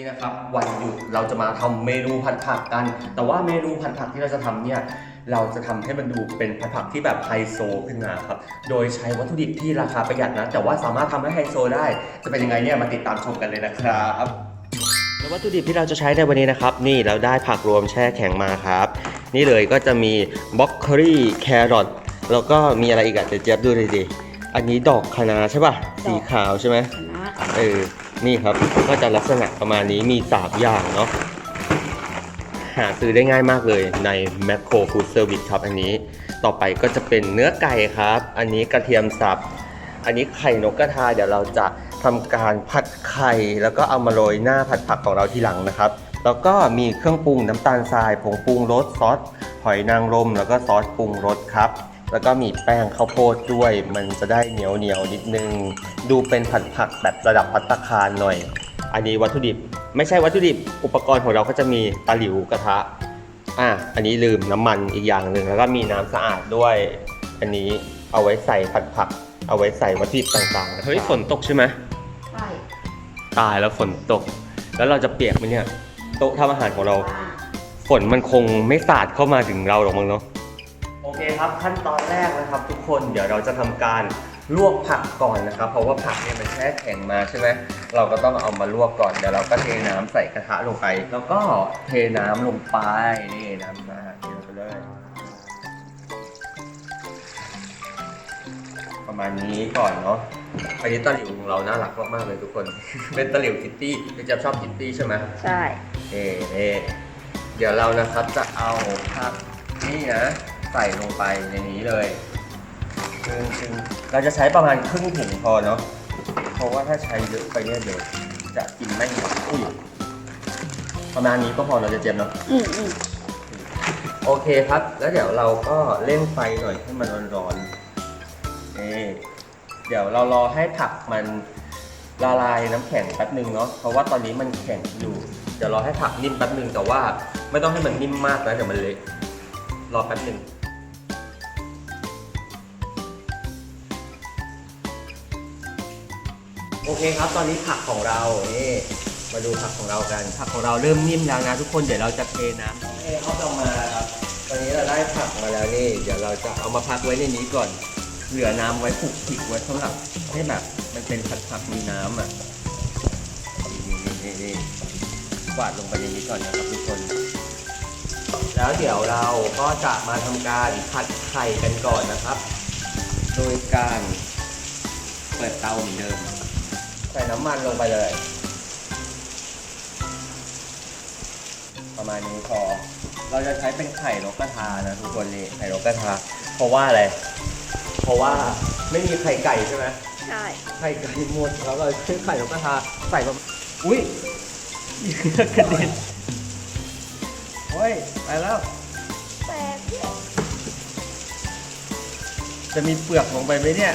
นี้นะครับวันหยุดเราจะมาทำเมนูผัดผักกัน แต่ว่าเมนูผัดผักที่เราจะทำเนี่ยเราจะทำให้มันดูเป็นผัดผักที่แบบไฮโซขึ้นมาครับ โดยใช้วัตถุดิบที่ราคาประหยัดนะ แต่ว่าสามารถทำให้ไฮโซได้ จะเป็นยังไงเนี่ยมาติดตามชมกันเลยนะครับแล้ววัตถุดิบที่เราจะใช้ในวันนี้นะครับ นี่เราได้ผักรวมแช่แข็งมาครับ นี่เลยก็จะมีบล็อกโคลีแครอทแล้วก็มีอะไรอีกอะเดี๋ยวเจี๊ยบดูเลยดิอันนี้ดอกคะน้าใช่ป่ะสีขาวใช่ไหมคณะเออ นี่ครับก็จะลักษณะประมาณนี้มี3อย่างเนาะหาซื้อได้ง่ายมากเลยใน Macro Food Service ครับอันนี้ต่อไปก็จะเป็นเนื้อไก่ครับ อันนี้กระเทียมสับอันนี้ไข่นกกระทาเดี๋ยวเราจะทำการผัดไข่แล้วก็เอามาโรยหน้าผัดผักของเราทีหลังนะครับ แล้วก็มีเครื่องปรุงน้ำตาลทรายผงปรุงรสซอสหอยนางรมแล้วก็ซอสปรุงรสครับ แล้วก็มีแป้งข้าวโพดด้วย มันจะได้เหนียวเหนียวๆนิดนึง ดูเป็นผัดผักแบบระดับพัตตาคารหน่อย อันนี้วัตถุดิบ ไม่ใช่วัตถุดิบ อุปกรณ์ของเราก็จะมีตะหลิวกระทะ อะ อันนี้ลืมน้ำมันอีกอย่างหนึ่งแล้วก็มีน้ำสะอาดด้วย อันนี้เอาไว้ใส่ผัดผัก เอาไว้ใส่วัตถุดิบต่างๆ เฮ้ยฝนตกใช่ไหมใช่ตายแล้วฝนตก แล้วเราจะเปียกไหมเนี่ย โต๊ะทำอาหารของเราว่าฝนมันคงไม่สาดเข้ามาถึงเราหรอกมั้งเนาะโอ เคครับขั้นตอนแรกนะครับทุกคนเดี๋ยวเราจะทำการลวกผักก่อนนะครับ เพราะว่าผักเนี่ยมันแช่แข็งมาใช่ไหมเราก็ต้องเอามาลวกก่อนเดี๋ยวเราก็เทน้ำใส่กระทะลงไป แล้วก็เทน้ำลงไปนี่น้ำสะอาดเทลงไปเลยประมาณนี้ก่อนเนาะอันนี้ตะหลิวของเราน่ารักมากๆเลยทุกคน เป็นตะหลิวคิตตี้พี่แจ๊บชอบคิตตี้ใช่ไหมใช่เอ่เอ่เดี๋ยวเรานะครับจะเอาผักนี่นะ ใส่ลงไปในนี้เลยซึ่งซึ่งเราจะใช้ประมาณครึ่งถุงพอเนาะเพราะว่าถ้าใช้เยอะไปเนี่ยเดี๋ยวจะกินไม่หมดอุ้ยประมาณนี้ก็พอเราจะเจ็บเนาะอืมอืมโอเคครับ แล้วเดี๋ยวเราก็เร่งไฟหน่อยให้มันร้อนๆเอ่เดี๋ยวเรารอให้ผักมันละลายน้ำแข็งแป๊บหนึ่งเนาะ เพราะว่าตอนนี้มันแข็งอยู่ เดี๋ยวรอให้ผักนิ่มแป๊บหนึ่งแต่ว่าไม่ต้องให้มันนิ่มมากนะเดี๋ยวมันเละ รอแป๊บหนึ่ง โอเคครับ ตอนนี้ผักของเรานี่มาดูผักของเรากัน ผักของเราเริ่มนิ่มแล้วนะทุกคน เดี๋ยวเราจะเทน้ำโอเคเอาออกมาครับ ตอนนี้เราได้ผักมาแล้วนี่ เดี๋ยวเราจะเอามาพักไว้ในนี้ก่อน เหลือน้ำไว้ผูกผิกไว้สำหรับให้แบบมันเป็นผัดผักมีน้ำอะนี่นี่นี่กวาดลงไปในนี้ก่อนนะครับทุกคน แล้วเดี๋ยวเราก็จะมาทำการผัดไข่กันก่อนนะครับ โดยการเปิดเตาเหมือนเดิม ใส่น้ำมันลงไปเลย ประมาณนี้พอ เราจะใช้เป็นไข่นกกระทานะทุกคนนี่ไข่นกกระทา เพราะว่าอะไร เพราะว่าไม่มีไข่ไก่ใช่ไหมใช่ไข่ไก่หมดแล้วเราใช้ไข่นกกระทาใส่ประมาณอุ้ยกระเด็นโอ้ยไปแล้ว แตกเนี่ยจะมีเปลือกลงไปไหมเนี่ย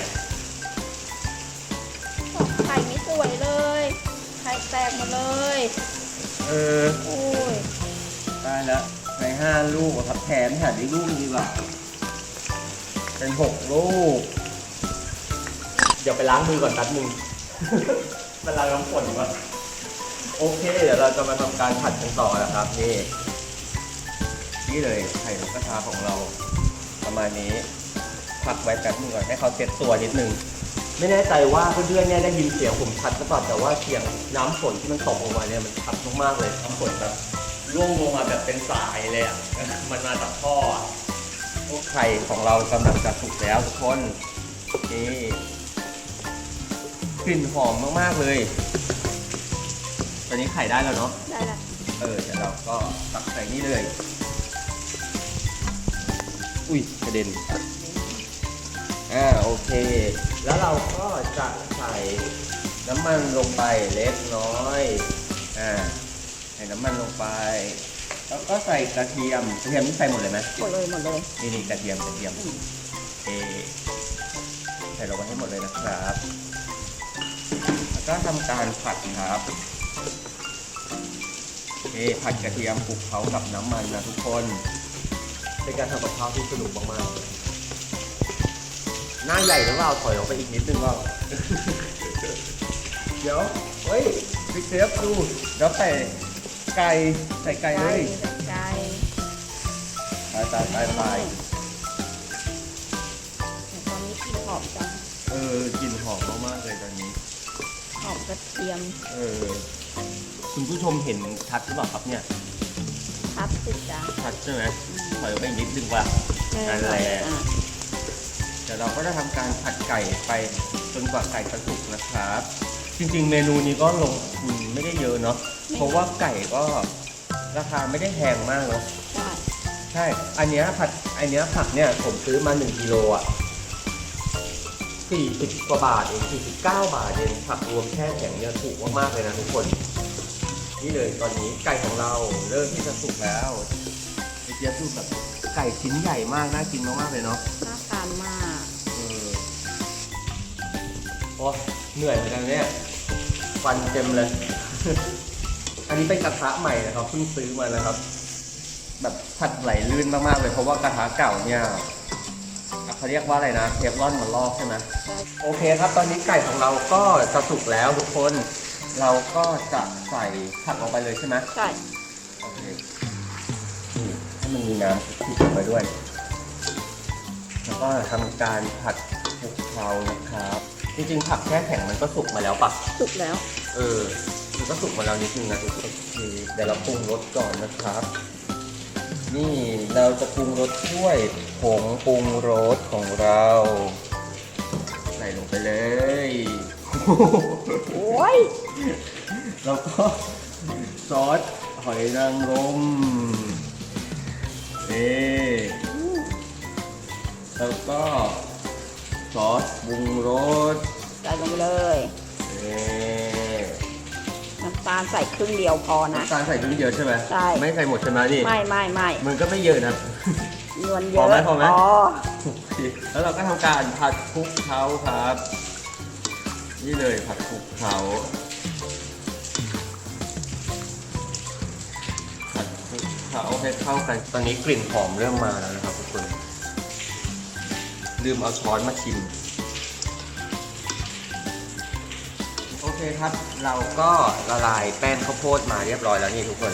ไข่ไม่สวยเลย ไข่แตกหมดเลย เออโอ้ยได้แล้วในห้าลูกครับแถมแถมอีกลูกหนึงดีกว่า เป็นหกลูก เดี๋ยวไปล้างมือก่อนแป๊บนึง มันล้างน้ำฝนวะโอเค เดี๋ยวเราจะมาทำการผัดกันต่อนะครับ นี่ นี่เลยไข่นกกระทาของเรา ประมาณนี้ พักไว้แป๊บนึงก่อนให้เขาเซ็ตตัวนิดนึง ไม่แน่ใจว่าเพื่อนๆเนี่ยได้ยินเสียงผมชัดหรือเปล่าแต่ว่าเสียงน้ำฝนที่มันตกลงมาเนี่ยมันชัดมากๆเลยน้ำฝนแบบร่วงลงมาแบบเป็นสายเลยอะ มันมาจากท่ออะพวกไข่ของเรากำลังจะสุกแล้วทุกคนนี่กลิ่นหอมมากๆเลย ตอนนี้ไข่ได้แล้วเนาะ ได้ละเออเดี๋ยวเราก็ตักใส่นี่เลย อุ้ยกระเด็น อ่าโอเค แล้วเราก็จะใส่น้ำมันลงไปเล็กน้อย อ่า ใส่น้ำมันลงไป แล้วก็ใส่กระเทียม กระเทียมนี่ใส่หมดเลยไหมหมดเลยหมดเลยนี่นี่กระเทียมกระเทียมโอเคใส่ลงไปให้หมดเลยนะครับ แล้วก็ทำการผัดครับโอเคผัดกระเทียมคลุกเคล้ากับน้ำมันนะทุกคน เป็นการทำกับข้าวที่สนุกมากๆ หน้าใหญ่หรือเปล่าถอยออกไปอีกนิดนึงว่าเดี๋ยว เฮ้ยบิ๊กเซฟดูแล้วใส่ไก่ใส่ไก่เลยไก่ตายตายตายตายตอนนี้กลินหอมจังเออกลิ่นหอมมากๆเลยตอนนี้ หอมกระเทียมเออ คุณผู้ชมเห็นชัดหรือเปล่าครับเนี่ยทับสิจ้ะชัดใช่ไหมถอยออกไปอีกนิดนึงว่ะ นั่นแหละ อะเดี๋ยวเราก็จะทำการผัดไก่ไปจนกว่าไก่จะสุกนะครับ จริงๆ เมนูนี้ก็ลงทุนไม่ได้เยอะเนาะเพราะว่าไก่ก็ราคาไม่ได้แพงมากเนาะใช่ใช่ อันเนี้ยผัดอันเนี้ยผักเนี่ยผมซื้อมา1กิโลอะ40กว่าบาทเอง49 บาทเองผักรวมแช่แข็งเนี่ยถูกมากๆเลยนะทุกคน นี่เลยตอนนี้ไก่ของเราเริ่มที่จะสุกแล้วเจี๊ยบดูแบบไก่ชิ้นใหญ่มากน่ากินมากๆเลยเนาะน่าทานมากเออโอ้เหนื่อยเหมือนกันเนี่ยฟันเต็มเลย อันนี้เป็นกระทะใหม่นะครับเพิ่งซื้อมานะครับ แบบผัดไหลลื่นมากๆเลยเพราะว่ากระทะเก่าเนี่ยเขาเรียกว่าอะไรนะเทฟลอนมันลอกใช่ไหมใช่โอเคครับ ตอนนี้ไก่ของเราก็จะสุกแล้วทุกคน เราก็จะใส่ผักลงไปเลยใช่ไหมใช่โอเคนี่ให้มันมีน้ำติดลงไปด้วย แล้วก็ทำการผัดคลุกเคล้านะครับ จริงๆผักแช่แข็งมันก็สุกมาแล้วปะสุกแล้ว เออ มันก็สุกมาแล้วนิดนึงนะทุกคนโอเคเดี๋ยวเราปรุงรสก่อนนะครับ นี่เราจะปรุงรสด้วยผงปรุงรสของเรา ใส่ลงไปเลย โอ้ย แล้วก็ซอสหอยนางรมนี่แล้วก็ ซอสปรุงรสใส่ลงไปเลยนี่น้ำตาลใส่ครึ่งเดียวพอนะ น้ำตาลใส่เยอะใช่ไหมใช่ ไม่ใส่หมดใช่ไหมนี่ ไม่ไม่ไม่มันก็ไม่เยอะนะ นวลเยพออะไหมพอไหมอ๋อแล้วเราก็ทำการผัดคลุกเคล้าครับ นี่เลยผัดคลุกเคล้าผัดคลุกเคล้าให้เข้ากันตอนนี้กลิ่นหอมเริ่มมาแล้วนะครับทุกคน ลืมเอาช้อนมาชิม โอเคครับ เราก็ละลายแป้งข้าวโพดมาเรียบร้อยแล้วนี่ทุกคน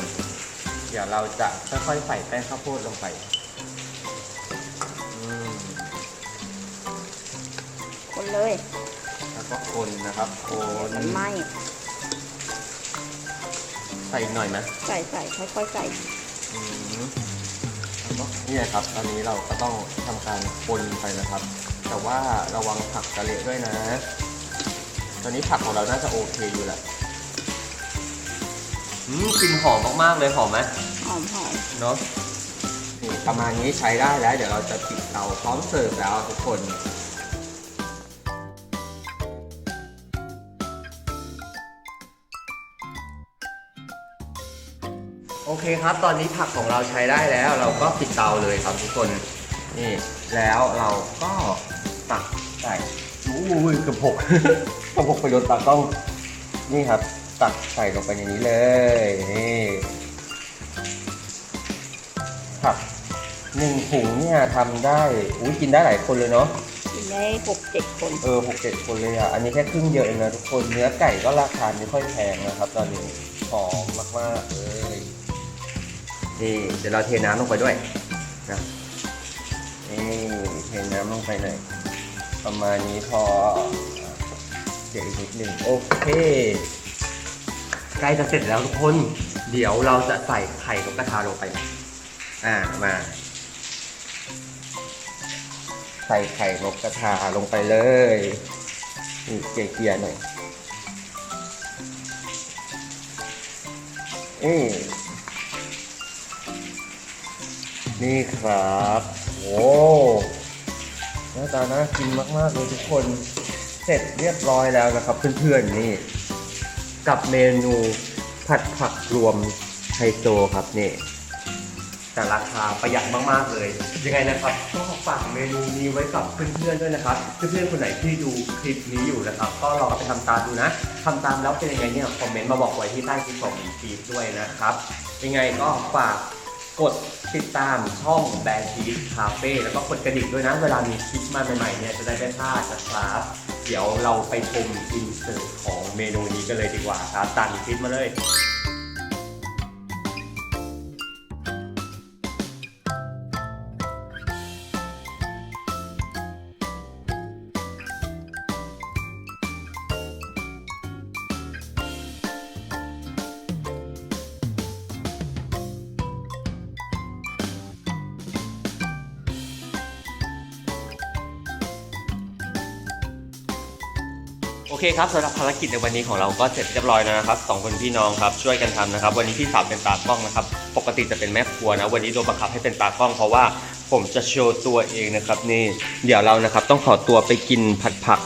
เดี๋ยวเราจะค่อยๆใส่แป้งข้าวโพดลงไปอืมคนเลย แล้วก็คนนะครับ คนมันไหมใส่อีกหน่อยไหมใส่ใส่ค่อยๆใส่อืม แล้วก็นี่ครับ ตอนนี้เราก็ต้องทำการคนไปนะครับ แต่ว่าระวังผักกระเละด้วยนะ ตอนนี้ผักของเราน่าจะโอเคอยู่แหละอืมกลิ่นหอมมากๆเลยหอมไหมหอมหอมเนาะนี่ประมาณนี้ใช้ได้แล้ว เดี๋ยวเราจะปิดเตาพร้อมเสิร์ฟแล้วทุกคน เคครับ ตอนนี้ผักของเราใช้ได้แล้ว เราก็ปิดเตาเลยครับทุกคนนี่แล้วเราก็ตักใส่อู้ยเกือบหกเกือบหกไปโดนตากล้องนี่ครับ ตักใส่ลงไปในนี้เลยนี่ผักหนึ่งถุงเนี่ยทำได้อุ้ยกินได้หลายคนเลยเนาะกินได้หกเจ็ดคน เออหกเจ็ดคนเลยอะ อันนี้แค่ครึ่งเดียวเองนะทุกคน เนื้อไก่ก็ราคาไม่ค่อยแพงนะครับ ตอนนี้หอมมากๆเลย นี่เดี๋ยวเราเทน้ำลงไปด้วยนะนี่เทน้ำลงไปหน่อยประมาณนี้พอเดี๋ยวอีกนิดหนึ่งโอเคใกล้จะเสร็จแล้วทุกคน เดี๋ยวเราจะใส่ไข่นกกระทาลงไป อ่ามา ใส่ไข่นกกระทาลงไปเลยนี่เกลี่ยๆหน่อยนี่ นี่ครับโอ้หน้าตาน่ากินมากๆเลยทุกคนเสร็จเรียบร้อยแล้วนะครับ เพื่อนๆนี่กับเมนูผัดผักรวมไฮโซครับนี่แต่ราคาประหยัดมากๆเลย ยังไงนะครับก็ฝากเมนูนี้ไว้กับเพื่อนๆด้วยนะครับ เพื่อนๆคนไหนที่ดูคลิปนี้อยู่นะครับ ก็ลองไปทำตามดูนะทำตามแล้วเป็นยังไงเนี่ยคอมเมนต์มาบอกไว้ที่ใต้คลิปของฟีดด้วยนะครับ ยังไงก็ฝาก กดติดตามช่องแบรนด์ชีสคาเฟ่แล้วก็กดกระดิ่งด้วยนะ เวลามีคลิปมาใหม่ๆเนี่ยจะได้ไม่พลาดนะครับ เดี๋ยวเราไปชมอินเสิร์ตของเมนูนี้กันเลยดีกว่าครับตันคลิปมาเลย เคครับสำหรับภารกิจในวันนี้ของเราก็เสร็จเรียบร้อยแล้วนะครับสองคนพี่น้องครับช่วยกันทำนะครับ วันนี้พี่สาวเป็นตากล้องนะครับ ปกติจะเป็นแม่ครัวนะ วันนี้โดนบังคับให้เป็นตากล้องเพราะว่าผมจะโชว์ตัวเองนะครับนี่เดี๋ยวเรานะครับต้องขอตัวไปกินผัดผัก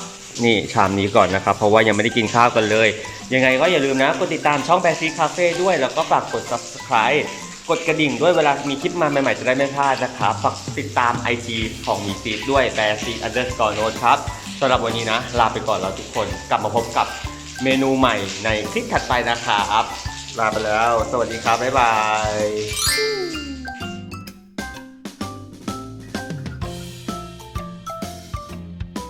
นี่ชามนี้ก่อนนะครับ เพราะว่ายังไม่ได้กินข้าวกันเลย ยังไงก็อย่าลืมนะกดติดตามช่องแบซีคาเฟ่ด้วย แล้วก็ฝากกด subscribe กดกระดิ่งด้วยเวลามีคลิปมาใหม่ๆจะได้ไม่พลาดนะครับฝากติดตาม IG ของมีซีดด้วยแบซีอันเดอร์สกอร์โนครับ สำหรับวันนี้นะ ลาไปก่อนแล้วทุกคนกลับมาพบกับเมนูใหม่ในคลิปถัดไปนะครับลาไปแล้ว สวัสดีครับ บ๊ายบาย